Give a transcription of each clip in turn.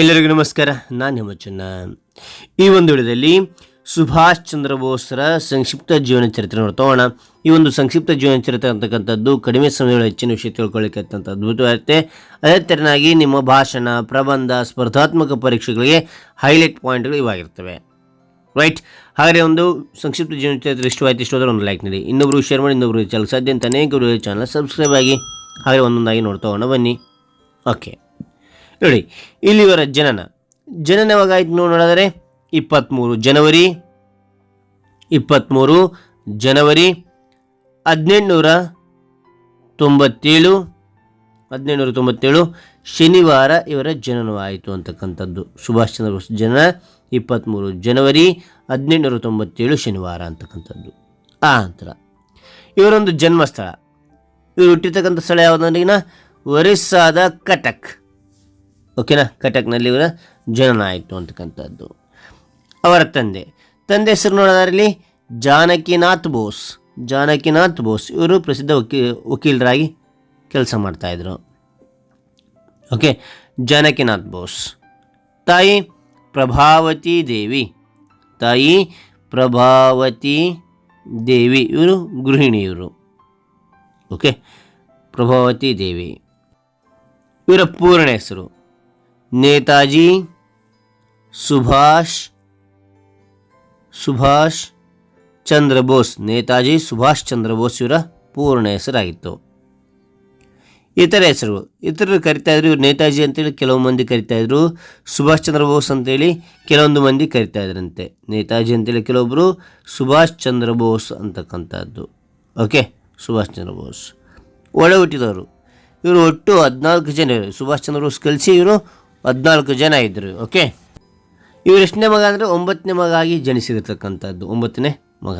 ಎಲ್ಲರಿಗೂ ನಮಸ್ಕಾರ. ನಾನು ಹೇಮಚನ್ನ ಈ ಒಂದು ವಿಡಿಯೋದಲ್ಲಿ ಸುಭಾಷ್ ಚಂದ್ರ ಬೋಸ್ರ ಸಂಕ್ಷಿಪ್ತ ಜೀವನ ಚರಿತ್ರೆ ನೋಡ್ತೋಣ ಈ ಒಂದು ಸಂಕ್ಷಿಪ್ತ ಜೀವನ ಚರಿತ್ರೆ ಅಂತಕ್ಕಂಥದ್ದು ಕಡಿಮೆ ಸಮಯದಲ್ಲಿ ಹೆಚ್ಚಿನ ವಿಷಯ ತಿಳ್ಕೊಳ್ಳಿಕ್ಕೆ ಅತ್ಯಂತ ಅದ್ಭುತವಾಗಿರುತ್ತೆ ಅದೇ ತೆರನಾಗಿ ನಿಮ್ಮ ಭಾಷಣ, ಪ್ರಬಂಧ, ಸ್ಪರ್ಧಾತ್ಮಕ ಪರೀಕ್ಷೆಗಳಿಗೆ ಹೈಲೈಟ್ ಪಾಯಿಂಟ್ಗಳು ಇವಾಗಿರ್ತವೆ. ರೈಟ್ ಹಾಗೆ ಒಂದು ಸಂಕ್ಷಿಪ್ತ ಜೀವನ ಚರಿತ್ರೆ ಇಷ್ಟವಾಯ್ತು ಇಷ್ಟೋದ್ರೆ ಒಂದು ಲೈಕ್ ನೀಡಿ ಇನ್ನೊಬ್ಬರು ಶೇರ್ ಮಾಡಿ ಇನ್ನೊಬ್ರು ಚಾನಲ್ ಸಾಧ್ಯ ಅಂತ ಅನೇಕರು ಚಾನಲ್ ಸಬ್ಸ್ಕ್ರೈಬ್ ಆಗಿ ಹಾಗೆ ಒಂದೊಂದಾಗಿ ನೋಡ್ತಾ ಹೋಗೋಣ. ಬನ್ನಿ. ಓಕೆ ನೋಡಿ, ಇಲ್ಲಿವರ ಜನನ. ಜನನ ಯಾವಾಗಾಯ್ತು ನೋಡೋದಾದರೆ ಇಪ್ಪತ್ತ್ಮೂರು ಜನವರಿ ಇಪ್ಪತ್ತ್ಮೂರು ಜನವರಿ, ಹದಿನೆಂಟುನೂರ ತೊಂಬತ್ತೇಳು ಹದಿನೆಂಟುನೂರ ತೊಂಬತ್ತೇಳು, ಶನಿವಾರ ಇವರ ಜನನವಾಯಿತು ಅಂತಕ್ಕಂಥದ್ದು. ಸುಭಾಷ್ ಚಂದ್ರ ಬೋಸ್ ಜನನ ಇಪ್ಪತ್ತ್ಮೂರು ಜನವರಿ, ಹದಿನೆಂಟುನೂರ ತೊಂಬತ್ತೇಳು ಶನಿವಾರ ಅಂತಕ್ಕಂಥದ್ದು. ಆ ನಂತರ, ಇವರೊಂದು ಜನ್ಮಸ್ಥಳ. ಇವರು ಹುಟ್ಟಿರ್ತಕ್ಕಂಥ ಸ್ಥಳ ಯಾವುದಂದ್ರೆ ಒರಿಸ್ಸಾದ ಕಟಕ್. ಓಕೆನಾ? ಕಟಕ್ನಲ್ಲಿ ಇವರ ಜನನ ಆಯಿತು ಅಂತಕ್ಕಂಥದ್ದು. ಅವರ ತಂದೆ. ತಂದೆ ಹೆಸರು ನೋಡೋದಾರಲ್ಲಿ ಜಾನಕಿನಾಥ್ ಬೋಸ್. ಜಾನಕಿನಾಥ್ ಬೋಸ್. ಇವರು ಪ್ರಸಿದ್ಧ ವಕೀ, ವಕೀಲರಾಗಿ ಕೆಲಸ ಮಾಡ್ತಾಯಿದ್ರು ಓಕೆ? ಜಾನಕಿನಾಥ್ ಬೋಸ್. ತಾಯಿ ಪ್ರಭಾವತಿ ದೇವಿ. ತಾಯಿ ಪ್ರಭಾವತಿ ದೇವಿ. ಇವರು ಗೃಹಿಣಿ ಇವರು. ಓಕೆ? ಪ್ರಭಾವತಿ ದೇವಿ. ಇವರ ಪೂರ್ಣ ಹೆಸರು. ನೇತಾಜಿ सुभाष ಸುಭಾಷ್ ಚಂದ್ರ ಬೋಸ್. ನೇತಾಜಿ, ಸುಭಾಷ್ ಚಂದ್ರ ಬೋಸ್ ಇವರ ಪೂರ್ಣ ಹೆಸರಾಗಿತ್ತು. ಇತರ ಹೆಸರು, ಇತರರು ಕರಿತಾ ಇದ್ರು ಇವರು ನೇತಾಜಿ ಅಂತೇಳಿ, ಕೆಲವು ಮಂದಿ ಕರಿತಾ ಇದ್ರು ಸುಭಾಷ್ ಚಂದ್ರ ಬೋಸ್ ಅಂತೇಳಿ, ಕೆಲವೊಂದು ಮಂದಿ ಕರಿತಾ ಇದ್ರಂತೆ. ನೇತಾಜಿ ಅಂತೇಳಿ ಕೆಲವೊಬ್ಬರು ಸುಭಾಷ್ ಚಂದ್ರ ಬೋಸ್ ಅಂತಕ್ಕಂಥದ್ದು. ಓಕೆ, ಸುಭಾಷ್ ಚಂದ್ರ ಬೋಸ್. ಒಳ ಹುಟ್ಟಿದವರು ಇವರು ಒಟ್ಟು ಹದಿನಾಲ್ಕು ಜನ ಸುಭಾಷ್ ಚಂದ್ರ ಬೋಸ್ ಕಲಿಸಿ ಇವರು ಹದಿನಾಲ್ಕು ಜನ ಇದ್ದರು ಓಕೆ ಇವ್ರು ಎಷ್ಟನೇ ಮಗ ಅಂದರೆ ಒಂಬತ್ತನೇ ಮಗ ಆಗಿ ಜನಿಸಿರ್ತಕ್ಕಂಥದ್ದು, ಒಂಬತ್ತನೇ ಮಗ.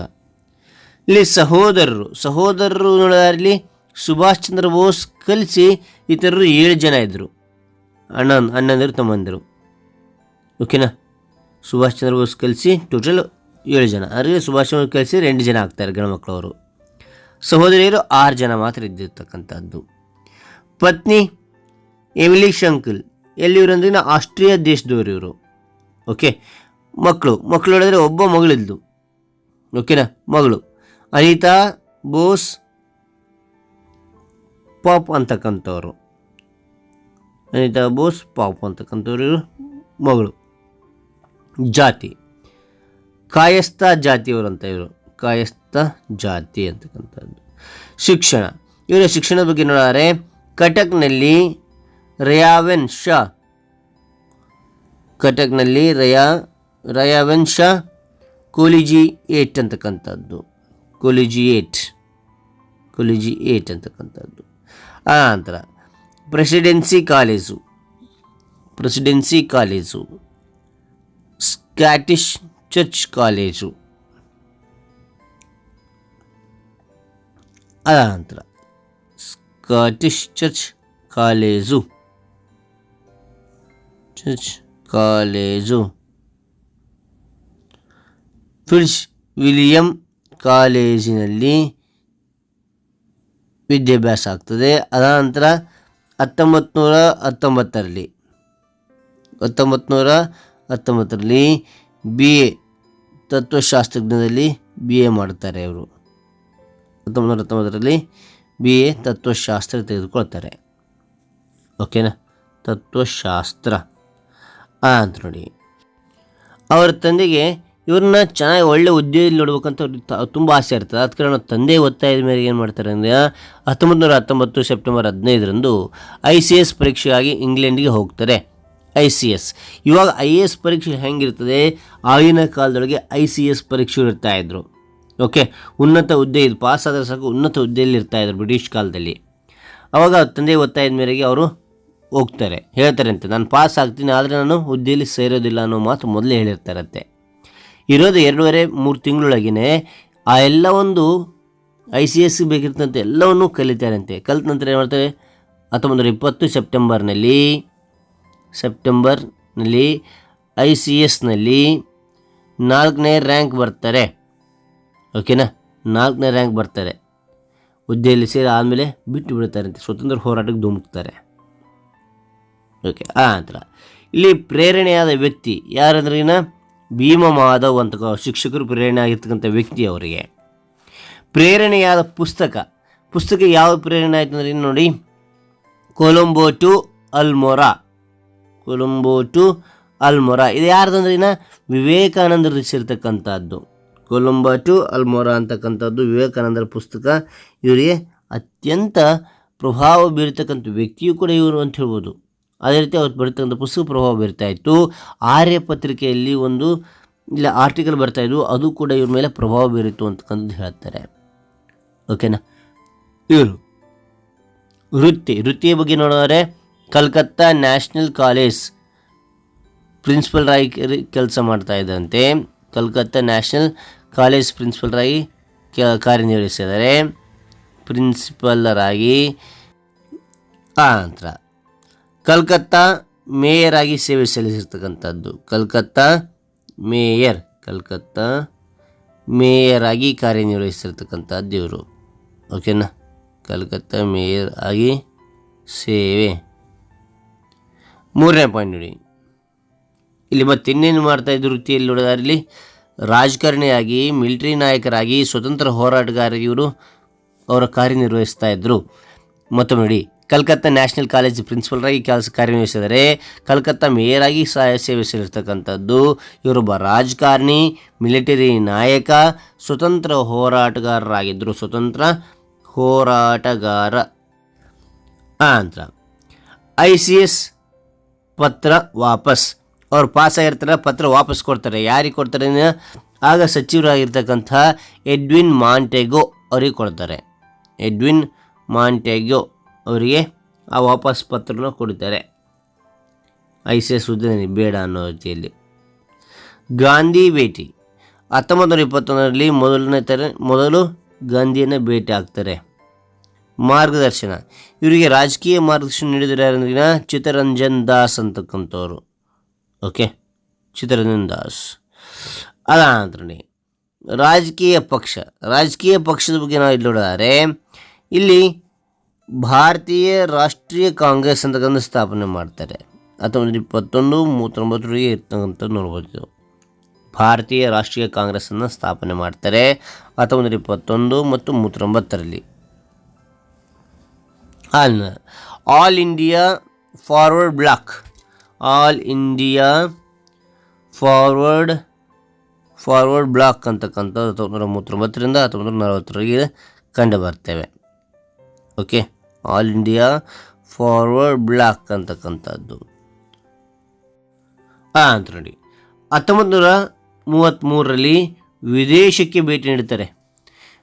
ಇಲ್ಲಿ ಸಹೋದರರು ಸಹೋದರರು ನೋಡೋದಾರಲ್ಲಿ ಸುಭಾಷ್ ಚಂದ್ರ ಬೋಸ್ ಕಲಿಸಿ ಇತರರು ಏಳು ಜನ ಇದ್ದರು ಅಣ್ಣ ಅಣ್ಣಂದಿರು, ತಮ್ಮಂದರು. ಓಕೆನಾ ಸುಭಾಷ್ ಚಂದ್ರ ಬೋಸ್ ಕಲಿಸಿ ಟೋಟಲ್ ಏಳು ಜನ. ಅದರಲ್ಲಿ ಸುಭಾಷ್ ಚಂದ್ರ ಕಲಿಸಿ ಎಂಟು ಜನ ಆಗ್ತಾರೆ ಗಂಡು ಮಕ್ಕಳವರು ಸಹೋದರಿಯರು ಆರು ಜನ ಮಾತ್ರ ಇದ್ದಿರ್ತಕ್ಕಂಥದ್ದು. ಪತ್ನಿ ಎಮಿಲಿ ಶಂಕಲ್ ಎಲ್ಲಿವರು ಅಂದ್ರೆ ಆಸ್ಟ್ರಿಯಾ ದೇಶದವರು ಇವರು ಓಕೆ ಮಕ್ಕಳು ಮಕ್ಕಳು ಹೇಳಿದ್ರೆ ಒಬ್ಬ ಮಗಳಿದ್ದು ಓಕೆನಾ ಮಗಳು. ಅನಿತಾ, ಬೋಸ್, ಪಾಪ್ ಅಂತಕ್ಕಂಥವ್ರು. ಅನಿತಾ, ಬೋಸ್, ಪಾಪ್ ಅಂತಕ್ಕಂಥವ್ರು ಇವರು. ಮಗಳು. ಜಾತಿ. ಕಾಯಸ್ಥ ಜಾತಿಯವರು ಅಂತ ಇವರು. ಕಾಯಸ್ಥ ಜಾತಿ ಅಂತಕ್ಕಂಥದ್ದು. ಶಿಕ್ಷಣ. ಇವರ ಶಿಕ್ಷಣದ ಬಗ್ಗೆ ನೋಡಿದರೆ ಕಟಕ್ನಲ್ಲಿ ರಯಾವೆನ್ ಶಾ. ಕಟಕ್ನಲ್ಲಿ ರಯಾ, ರಯಾವೆನ್ ಶಾ. ಕೋಲಿಜಿ ಏಟ್ ಅಂತಕ್ಕಂಥದ್ದು. Collegiate. ಕೊಲಿಜಿ ಏಟ್ ಅಂತಕ್ಕಂಥದ್ದು. ಆ ನಂತರ presidency college. Presidency college. Scottish church college. ಅದ ನಂತರ Scottish church college. Church college. Fills William ಕಾಲೇಜಿನಲ್ಲಿ ವಿದ್ಯಾಭ್ಯಾಸ ಆಗ್ತದೆ. ಅದಾನಂತರ ಹತ್ತೊಂಬತ್ತು ನೂರ ಹತ್ತೊಂಬತ್ತರಲ್ಲಿ ಹತ್ತೊಂಬತ್ತು ನೂರ ಹತ್ತೊಂಬತ್ತರಲ್ಲಿ ಬಿ ಎ ತತ್ವಶಾಸ್ತ್ರಜ್ಞದಲ್ಲಿ ಬಿ ಎ ಮಾಡ್ತಾರೆ ಅವರು ಹತ್ತೊಂಬತ್ತು ಹತ್ತೊಂಬತ್ತರಲ್ಲಿ ಬಿ ಎ ತತ್ವಶಾಸ್ತ್ರ ತೆಗೆದುಕೊಳ್ತಾರೆ. ಓಕೆನಾ ತತ್ವಶಾಸ್ತ್ರ. ಅಂತ ನೋಡಿ ಅವರ ತಂದೆಗೆ ಇವ್ರನ್ನ ಚೆನ್ನಾಗಿ ಒಳ್ಳೆ ಉದ್ಯೋಗದಲ್ಲಿ ನೋಡ್ಬೇಕಂತ ಅವ್ರಿಗೆ ತುಂಬ ಆಸೆ ಇರ್ತದೆ. ಅದ ಕಾರಣ ತಂದೆ ಒತ್ತಾಯದ ಮೇಲೆ ಏನು ಮಾಡ್ತಾರೆ ಅಂದರೆ ಹತ್ತೊಂಬತ್ತು ನೂರ ಹತ್ತೊಂಬತ್ತು ಸೆಪ್ಟೆಂಬರ್ ಹದಿನೈದರಂದು ಐ ಸಿ ಎಸ್ ಪರೀಕ್ಷೆಗಾಗಿ ಇಂಗ್ಲೆಂಡಿಗೆ ಹೋಗ್ತಾರೆ. I C S. ಇವಾಗ ಐ ಎ ಎಸ್ ಪರೀಕ್ಷೆ ಹೆಂಗಿರ್ತದೆ? ಆಗಿನ ಕಾಲದೊಳಗೆ ಐ ಸಿ ಎಸ್ ಪರೀಕ್ಷೆ ಇರ್ತಾಯಿದ್ರು ಓಕೆ? ಉನ್ನತ ಹುದ್ದೆ ಇದು ಪಾಸ್ ಆದರೆ ಸಾಕು, ಉನ್ನತ ಹುದ್ದೆಯಲ್ಲಿ ಇರ್ತಾಯಿದ್ರು ಬ್ರಿಟಿಷ್ ಕಾಲದಲ್ಲಿ. ಅವಾಗ ತಂದೆ ಒತ್ತಾಯದ ಮೇರೆಗೆ ಅವರು ಹೋಗ್ತಾರೆ. ಹೇಳ್ತಾರಂತೆ ನಾನು ಪಾಸ್ ಆಗ್ತೀನಿ, ಆದರೆ ನಾನು ಹುದ್ದೆಯಲ್ಲಿ ಸೇರೋದಿಲ್ಲ ಅನ್ನೋ ಮಾತು ಮೊದಲೇ ಹೇಳಿರ್ತಾರಂತೆ. ಇರೋದು ಎರಡೂವರೆ ಮೂರು ತಿಂಗಳೊಳಗೇ ಆ ಎಲ್ಲ ಒಂದು ಐ ಸಿ ಎಸ್ ಬೇಕಿರ್ತಂತೆ ಎಲ್ಲವನ್ನೂ ಕಲಿತಾರಂತೆ. ಕಲಿತ ನಂತರ ಏನು ಮಾಡ್ತಾರೆ? ಹತ್ತೊಂಬತ್ತು ಇಪ್ಪತ್ತು ಸೆಪ್ಟೆಂಬರ್ನಲ್ಲಿ ಸೆಪ್ಟೆಂಬರ್ನಲ್ಲಿ ಐ ಸಿ ಎಸ್ನಲ್ಲಿ ನಾಲ್ಕನೇ ರ್ಯಾಂಕ್ ಬರ್ತಾರೆ. ಓಕೆನಾ ನಾಲ್ಕನೇ ರ್ಯಾಂಕ್ ಬರ್ತಾರೆ. ಹುದ್ದೆಯಲ್ಲಿ ಸೇರಿ ಆದಮೇಲೆ ಬಿಟ್ಟು ಬಿಡ್ತಾರಂತೆ. ಸ್ವತಂತ್ರ ಹೋರಾಟಕ್ಕೆ ಧುಮುಕ್ತಾರೆ. ಓಕೆ, ಆ ನಂತರ. ಇಲ್ಲಿ ಪ್ರೇರಣೆಯಾದ ವ್ಯಕ್ತಿ ಯಾರಂದ್ರಿನ ಭೀಮ ಮಾಧವ್ ಅಂತ ಶಿಕ್ಷಕರು ಪ್ರೇರಣೆ ಆಗಿರ್ತಕ್ಕಂಥ ವ್ಯಕ್ತಿ ಅವರಿಗೆ. ಪ್ರೇರಣೆಯಾದ ಪುಸ್ತಕ. ಪುಸ್ತಕ ಯಾವ ಪ್ರೇರಣೆ ಆಯ್ತು ಅಂದ್ರೆ ನೋಡಿ. ಕೊಲಂಬೋ ಟು ಅಲ್ಮೊರಾ. ಕೊಲಂಬೋ ಟು ಅಲ್ಮೊರಾ. ಇದು ಯಾರ್ದಂದ್ರೆ ಇನ್ನು? ವಿವೇಕಾನಂದ ರಚಿಸಿರ್ತಕ್ಕಂಥದ್ದು ಕೊಲಂಬೋ ಟು ಅಲ್ಮೊರಾ ಅಂತಕ್ಕಂಥದ್ದು ವಿವೇಕಾನಂದರ ಪುಸ್ತಕ. ಇವರಿಗೆ ಅತ್ಯಂತ ಪ್ರಭಾವ ಬೀರ್ತಕ್ಕಂಥ ವ್ಯಕ್ತಿಯು ಕೂಡ ಇವರು ಅಂತ ಹೇಳ್ಬೋದು. ಅದೇ ರೀತಿ ಅವ್ರು ಬರ್ತಕ್ಕಂಥ ಪುಸ್ತಕ ಪ್ರಭಾವ ಬೀರ್ತಾ ಇತ್ತು. ಆರ್ಯ ಪತ್ರಿಕೆಯಲ್ಲಿ ಒಂದು, ಇಲ್ಲ ಆರ್ಟಿಕಲ್ ಬರ್ತಾ ಇದ್ವು, ಅದು ಕೂಡ ಇವ್ರ ಮೇಲೆ ಪ್ರಭಾವ ಬೀರಿತು ಅಂತಕ್ಕಂಥದ್ದು ಹೇಳ್ತಾರೆ. ಓಕೆನಾ ಇವರು ವೃತ್ತಿ, ವೃತ್ತಿಯ ಬಗ್ಗೆ ನೋಡಿದ್ರೆ ಕಲ್ಕತ್ತಾ ನ್ಯಾಷನಲ್ ಕಾಲೇಜ್ ಪ್ರಿನ್ಸಿಪಲ್ ಆಗಿ ಕೆಲಸ ಮಾಡ್ತಾ ಇದ್ದಂತೆ Calcutta national college principal Rai K- ಕಾರ್ಯನಿರ್ವಹಿಸಿದ್ದಾರೆ. ಪ್ರಿನ್ಸಿಪಲ್ರಾಗಿ ಆ ನಂತರ. ಕಲ್ಕತ್ತಾ ಮೇಯರ್ ಆಗಿ ಸೇವೆ ಸಲ್ಲಿಸಿರ್ತಕ್ಕಂಥದ್ದು. ಕಲ್ಕತ್ತಾ ಮೇಯರ್ ಕಲ್ಕತ್ತಾ ಮೇಯರ್ ಆಗಿ ಕಾರ್ಯನಿರ್ವಹಿಸಿರ್ತಕ್ಕಂಥದ್ದು ಇವರು. ಓಕೆನಾ ಕಲ್ಕತ್ತಾ ಮೇಯರ್ ಆಗಿ ಸೇವೆ. ಮೂರನೇ ಪಾಯಿಂಟ್ ನೋಡಿ. ಇಲ್ಲಿ ಮತ್ತೆ ಇನ್ನೇನು ಮಾಡ್ತಾ ಇದ್ದ ವೃತ್ತಿಯಲ್ಲಿ ಇಲ್ಲಿ ರಾಜಕಾರಣಿಯಾಗಿ ಮಿಲಿಟರಿ ನಾಯಕರಾಗಿ, ಸ್ವತಂತ್ರ ಹೋರಾಟಗಾರರಿಗೆ ಇವರು ಅವರ ಕಾರ್ಯನಿರ್ವಹಿಸ್ತಾ ಇದ್ದರು ಮತ್ತೊಮ್ಮೆ ನೋಡಿ, ಕಲ್ಕತ್ತಾ ನ್ಯಾಷನಲ್ ಕಾಲೇಜ್ ಪ್ರಿನ್ಸಿಪಲ್ರಾಗಿ ಕೆಲಸ ಕಾರ್ಯನಿರ್ವಹಿಸಿದರೆ ಕಲ್ಕತ್ತಾ ಮೇಯರ್ ಆಗಿ ಸಹ ಸೇವೆ ಸಲ್ಲಿರ್ತಕ್ಕಂಥದ್ದು ಇವರೊಬ್ಬ ರಾಜಕಾರಣಿ, ಮಿಲಿಟರಿ ನಾಯಕ, ಸ್ವತಂತ್ರ ಹೋರಾಟಗಾರರಾಗಿದ್ದರು. ಸ್ವತಂತ್ರ ಹೋರಾಟಗಾರ. ಆನಂತರ ನಂತರ ಐ ಸಿ ಎಸ್ ಪತ್ರ ವಾಪಸ್. ಅವ್ರು ಪಾಸ್ ಆಗಿರ್ತಾರೆ ಪತ್ರ ವಾಪಸ್ ಕೊಡ್ತಾರೆ. ಯಾರಿಗೆ ಕೊಡ್ತಾರೆ ಆಗ ಸಚಿವರಾಗಿರ್ತಕ್ಕಂಥ ಎಡ್ವಿನ್ ಮಾಂಟೆಗೋ ಅವರಿಗೆ ಕೊಡ್ತಾರೆ. ಎಡ್ವಿನ್ ಮಾಂಟೆಗೋ ಅವರಿಗೆ ಆ ವಾಪಸ್ ಪತ್ರನ ಕೊಡ್ತಾರೆ. ಐ ಸಿ ಎಸ್ ಹುದ್ದೆ ಬೇಡ ಅನ್ನೋ ರೀತಿಯಲ್ಲಿ. ಗಾಂಧಿ ಭೇಟಿ. ಹತ್ತೊಂಬತ್ತು ನೂರ ಇಪ್ಪತ್ತೊಂದರಲ್ಲಿ ಮೊದಲನೇ ಥರ ಮೊದಲು ಗಾಂಧಿಯನ್ನು ಭೇಟಿ ಆಗ್ತಾರೆ. ಮಾರ್ಗದರ್ಶನ. ಇವರಿಗೆ ರಾಜಕೀಯ ಮಾರ್ಗದರ್ಶನ ನೀಡಿದರೆ ಚಿತ್ತರಂಜನ್ ದಾಸ್ ಅಂತಕ್ಕಂಥವ್ರು ಓಕೆ? ಚಿತ್ತರಂಜನ್ ದಾಸ್. ಅದಾನಂತರ ರಾಜಕೀಯ ಪಕ್ಷ. ರಾಜಕೀಯ ಪಕ್ಷದ ಬಗ್ಗೆ ನಾವು ಇಲ್ಲಿ ನೋಡಿದರೆ ಇಲ್ಲಿ ಭಾರತೀಯ ರಾಷ್ಟ್ರೀಯ ಕಾಂಗ್ರೆಸ್ ಅಂತಕ್ಕಂಥ ಸ್ಥಾಪನೆ ಮಾಡ್ತಾರೆ. ಹತ್ತೊಂಬತ್ತು ಇಪ್ಪತ್ತೊಂದು ಮೂವತ್ತೊಂಬತ್ತರಿಗೆ ಇರ್ತಕ್ಕಂಥ ನೋಡ್ಬೋದು. ಭಾರತೀಯ ರಾಷ್ಟ್ರೀಯ ಕಾಂಗ್ರೆಸ್ಸನ್ನು ಸ್ಥಾಪನೆ ಮಾಡ್ತಾರೆ ಹತ್ತೊಂಬತ್ತು ಇಪ್ಪತ್ತೊಂದು ಮತ್ತು ಮೂವತ್ತೊಂಬತ್ತರಲ್ಲಿ all all India forward block. All India forward forward block ಅಂತಕ್ಕಂಥ ಹತ್ತೊಂಬತ್ತು ನೂರ ಮೂವತ್ತೊಂಬತ್ತರಿಂದ ಹತ್ತೊಂಬತ್ತು ನೂರ ನಲವತ್ತರಿಗೆ ಕಂಡು ಬರ್ತೇವೆ. Okay all India forward block ಅಂತಕ್ಕಂಥದ್ದು. ಹಾಂ ಅಂತ ನೋಡಿ. ಹತ್ತೊಂಬತ್ತು ನೂರ ಮೂವತ್ತ್ಮೂರರಲ್ಲಿ ವಿದೇಶಕ್ಕೆ ಭೇಟಿ ನೀಡ್ತಾರೆ.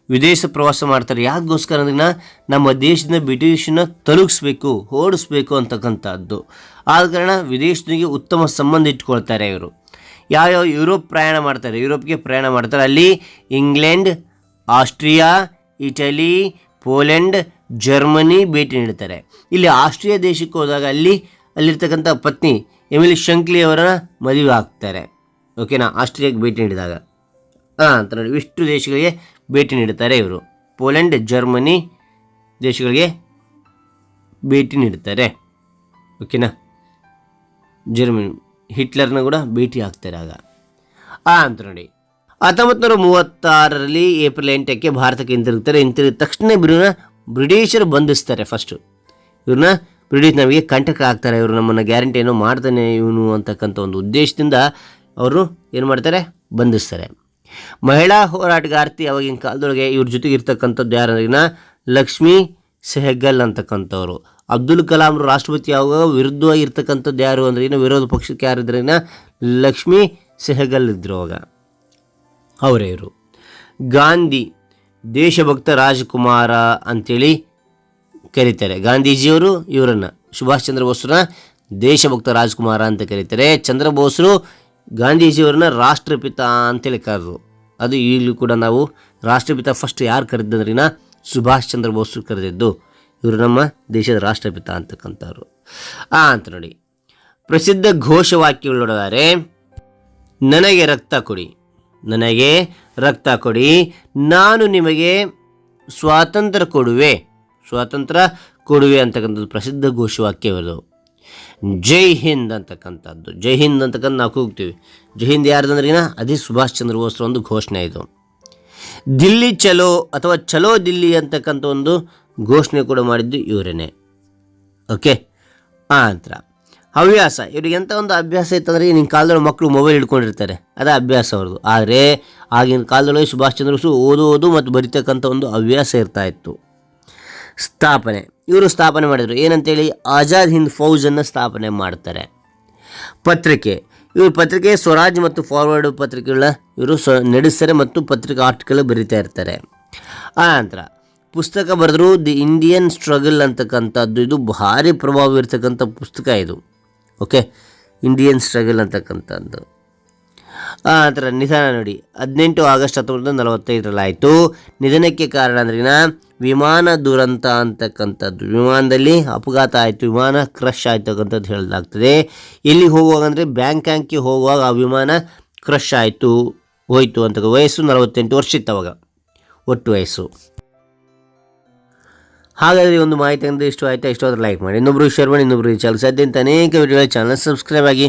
ವಿದೇಶ ಪ್ರವಾಸ ಮಾಡ್ತಾರೆ. ಯಾಕೋಸ್ಕರ ಅಂದ್ರೆ ನಮ್ಮ ದೇಶದಿಂದ ಬ್ರಿಟಿಷನ್ನ ತಲುಗಿಸ್ಬೇಕು ಓಡಿಸ್ಬೇಕು ಅಂತಕ್ಕಂಥದ್ದು. ಆದ ಕಾರಣ ವಿದೇಶದೊಂದಿಗೆ ಉತ್ತಮ ಸಂಬಂಧ ಇಟ್ಕೊಳ್ತಾರೆ ಇವರು. ಯಾವ್ಯಾವ ಯುರೋಪ್ ಪ್ರಯಾಣ ಮಾಡ್ತಾರೆ, ಯುರೋಪ್ಗೆ ಪ್ರಯಾಣ ಮಾಡ್ತಾರೆ. ಅಲ್ಲಿ England, Austria, Italy, Poland Germany ಭೇಟಿ ನೀಡ್ತಾರೆ. ಇಲ್ಲಿ ಆಸ್ಟ್ರಿಯಾ ದೇಶಕ್ಕೆ ಹೋದಾಗ ಅಲ್ಲಿ, ಅಲ್ಲಿರ್ತಕ್ಕಂಥ ಪತ್ನಿ ಎಮಿಲಿ ಶಂಕ್ಲಿ ಅವರನ್ನ ಮದುವೆ ಆಗ್ತಾರೆ. ಓಕೆನಾ ಆಸ್ಟ್ರಿಯಾಗೆ ಭೇಟಿ ನೀಡಿದಾಗ. ಹಾಂ ಅಂತ ನೋಡಿ, ಇಷ್ಟು ದೇಶಗಳಿಗೆ ಭೇಟಿ ನೀಡ್ತಾರೆ ಇವರು. ಪೋಲೆಂಡ್, ಜರ್ಮನಿ ದೇಶಗಳಿಗೆ ಭೇಟಿ ನೀಡ್ತಾರೆ. ಓಕೆನಾ ಜರ್ಮನಿ ಹಿಟ್ಲರ್ನ ಕೂಡ ಭೇಟಿ ಆಗ್ತಾರೆ ಆಗ. ಆ, ಅಂತ ನೋಡಿ. ಹತ್ತೊಂಬತ್ತು ನೂರ ಮೂವತ್ತಾರರಲ್ಲಿ ಏಪ್ರಿಲ್ ಎಂಟಕ್ಕೆ ಭಾರತಕ್ಕೆ ಹಿಂತಿರುಗ್ತಾರೆ. ಹಿಂತಿರುಗಿದ ತಕ್ಷಣ ಇವ್ರನ್ನ ಬ್ರಿಟಿಷರು ಬಂಧಿಸ್ತಾರೆ ಫಸ್ಟು ಇವ್ರನ್ನ ಬ್ರಿಟಿಷ್ ನಮಗೆ ಕಂಟಕ ಆಗ್ತಾರೆ ಇವರು ನಮ್ಮನ್ನು ಗ್ಯಾರಂಟಿ ಏನೋ ಮಾಡ್ತಾನೆ ಇವನು ಅಂತಕ್ಕಂಥ ಒಂದು ಉದ್ದೇಶದಿಂದ ಅವರು ಏನು ಮಾಡ್ತಾರೆ? ಬಂಧಿಸ್ತಾರೆ. ಮಹಿಳಾ ಹೋರಾಟಗಾರ್ತಿ ಅವಾಗಿನ ಕಾಲದೊಳಗೆ ಇವ್ರ ಜೊತೆಗೆ ಇರ್ತಕ್ಕಂಥದ್ದು ಯಾರಂದ್ರಿನ ಲಕ್ಷ್ಮೀ ಸೆಹಗಲ್ ಅಂತಕ್ಕಂಥವ್ರು. ಅಬ್ದುಲ್ ಕಲಾಂ ರಾಷ್ಟ್ರಪತಿ ಆಗುವಾಗ ವಿರುದ್ಧವಾಗಿ ಇರ್ತಕ್ಕಂಥದ್ದು ಯಾರು ಅಂದ್ರೆ ಏನು ವಿರೋಧ ಪಕ್ಷಕ್ಕೆ ಯಾರಿದ್ರಿನ ಲಕ್ಷ್ಮೀ ಸೆಹಗಲ್ ಇದ್ರು ಅವಾಗ. ಅವರೇ ಇವರು. ಗಾಂಧಿ ದೇಶಭಕ್ತ ರಾಜಕುಮಾರ ಅಂತೇಳಿ ಕರೀತಾರೆ. ಗಾಂಧೀಜಿಯವರು ಇವರನ್ನು, ಸುಭಾಷ್ ಚಂದ್ರ ಬೋಸ್ರನ್ನ ದೇಶಭಕ್ತ ರಾಜಕುಮಾರ ಅಂತ ಕರೀತಾರೆ. ಚಂದ್ರ ಬೋಸ್ರು ಗಾಂಧೀಜಿಯವರನ್ನ ರಾಷ್ಟ್ರಪಿತ ಅಂತೇಳಿ ಕರೆದ್ರು. ಅದು ಈಗಲೂ ಕೂಡ ನಾವು ರಾಷ್ಟ್ರಪಿತ ಫಸ್ಟ್ ಯಾರು ಕರೆದಂದ್ರಿನ ಸುಭಾಷ್ ಚಂದ್ರ ಬೋಸ್ ಕರೆದಿದ್ದು. ಇವರು ನಮ್ಮ ದೇಶದ ರಾಷ್ಟ್ರಪಿತ ಅಂತಕ್ಕಂಥವ್ರು. ಆ, ಅಂತ ನೋಡಿ. ಪ್ರಸಿದ್ಧ ಘೋಷವಾಕ್ಯಗಳು ನೋಡಿದರೆ ನನಗೆ ರಕ್ತ ಕೊಡಿ. ನನಗೆ ರಕ್ತ ಕೊಡಿ. ನಾನು ನಿಮಗೆ ಸ್ವಾತಂತ್ರ್ಯ ಕೊಡುವೆ. ಸ್ವಾತಂತ್ರ್ಯ ಕೊಡುವೆ ಅಂತಕ್ಕಂಥದ್ದು ಪ್ರಸಿದ್ಧ ಘೋಷವಾಕ್ಯವದು. ಜೈ ಹಿಂದ್ ಅಂತಕ್ಕಂಥದ್ದು. ಜೈ ಹಿಂದ್ ಅಂತಕ್ಕಂಥ ನಾವು ಕೂಗ್ತೀವಿ. ಜೈ ಹಿಂದ್ ಯಾರ್ದಂದ್ರಿಗಿನ? ಅದೇ ಸುಭಾಷ್ ಚಂದ್ರ ಬೋಸ್ ಒಂದು ಘೋಷಣೆ ಇದು. ದಿಲ್ಲಿ ಚಲೋ ಅಥವಾ ಚಲೋ ದಿಲ್ಲಿ ಅಂತಕ್ಕಂಥ ಒಂದು ಘೋಷಣೆ ಕೂಡ ಮಾಡಿದ್ದು ಇವರೇನೆ. ಓಕೆ ಆ ನಂತರ. ಹವ್ಯಾಸ. ಇವ್ರಿಗೆ ಎಂಥ ಒಂದು ಅಭ್ಯಾಸ ಇತ್ತಂದರೆ ನಿನ್ನ ಕಾಲದೊಳಗೆ ಮಕ್ಕಳು ಮೊಬೈಲ್ ಹಿಡ್ಕೊಂಡಿರ್ತಾರೆ. ಅದೇ ಅಭ್ಯಾಸ ಅವ್ರದ್ದು ಆದರೆ ಆಗಿನ ಕಾಲದಲ್ಲಿ ಸುಭಾಷ್ ಚಂದ್ರ ಬೋಸು ಓದೋದು ಮತ್ತು ಬರಿತಕ್ಕಂಥ ಒಂದು ಹವ್ಯಾಸ ಇರ್ತಾ ಇತ್ತು. ಸ್ಥಾಪನೆ. ಇವರು ಸ್ಥಾಪನೆ ಮಾಡಿದರು. ಏನಂತೇಳಿ ಆಜಾದ್ ಹಿಂದ್ ಫೌಜನ್ನು ಸ್ಥಾಪನೆ ಮಾಡ್ತಾರೆ. ಪತ್ರಿಕೆ. ಇವರು ಪತ್ರಿಕೆ ಸ್ವರಾಜ್ ಮತ್ತು ಫಾರ್ವರ್ಡ್ ಪತ್ರಿಕೆಗಳ ಇವರು ಸ್ವ ನಡೆಸ್ತಾರೆ ಮತ್ತು ಪತ್ರಿಕೆ ಆರ್ಟಿಕಲ್ ಬರಿತಾ ಇರ್ತಾರೆ. ಆ ನಂತರ ಪುಸ್ತಕ ಬರೆದ್ರು ದಿ ಇಂಡಿಯನ್ ಸ್ಟ್ರಗಲ್ ಅಂತಕ್ಕಂಥದ್ದು. ಇದು ಭಾರಿ ಪ್ರಭಾವ ಇರ್ತಕ್ಕಂಥ ಪುಸ್ತಕ ಇದು. ಓಕೆ? ಇಂಡಿಯನ್ ಸ್ಟ್ರಗಲ್ ಅಂತಕ್ಕಂಥದ್ದು. ಆ ನಂತರ ನಿಧನ ನೋಡಿ. ಹದಿನೆಂಟು ಆಗಸ್ಟ್ ಹತ್ತೊಂಬತ್ತು ನಲವತ್ತೈದರಲ್ಲಿ ಆಯಿತು ನಿಧನಕ್ಕೆ ಕಾರಣ ಅಂದ್ರಿನ ವಿಮಾನ ದುರಂತ ಅಂತಕ್ಕಂಥದ್ದು. ವಿಮಾನದಲ್ಲಿ ಅಪಘಾತ ಆಯಿತು, ವಿಮಾನ ಕ್ರಶ್ ಆಯ್ತಕ್ಕಂಥದ್ದು ಹೇಳಲಾಗ್ತದೆ. ಎಲ್ಲಿಗೆ ಹೋಗುವಾಗ ಅಂದರೆ ಬ್ಯಾಂಕಾಂಕ್ಗೆ ಹೋಗುವಾಗ ಆ ವಿಮಾನ ಕ್ರಶ್ ಆಯಿತು, ಹೋಯಿತು ಅಂತ ವಯಸ್ಸು ನಲವತ್ತೆಂಟು ವರ್ಷ ಇತ್ತು ಅವಾಗ ಒಟ್ಟು ವಯಸ್ಸು. ಹಾಗಾದರೆ ಈ ಒಂದು ಮಾಹಿತಿ ಅಂದರೆ ಇಷ್ಟು ಆಯಿತಾ? ಆದರೆ ಲೈಕ್ ಮಾಡಿ. ಇನ್ನೊಬ್ಬರು ಶೇರ್ ಮಾಡಿ ಇನ್ನೊಬ್ಬರು ಚಾನಲ್ ಸದ್ಯಂತ ಅನೇಕ ವಿಡಿಯೋಗಳ ಚಾನಲ್ ಸಬ್ಸ್ಕ್ರೈಬ್ ಆಗಿ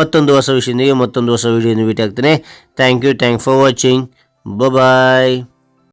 ಮತ್ತೊಂದು ಹೊಸ ವಿಷಯದೊಂದಿಗೆ ಮತ್ತೊಂದು ಹೊಸ ವಿಡಿಯೋ ಭೇಟಿ ಆಗ್ತೇನೆ. Thank you thank for watching bye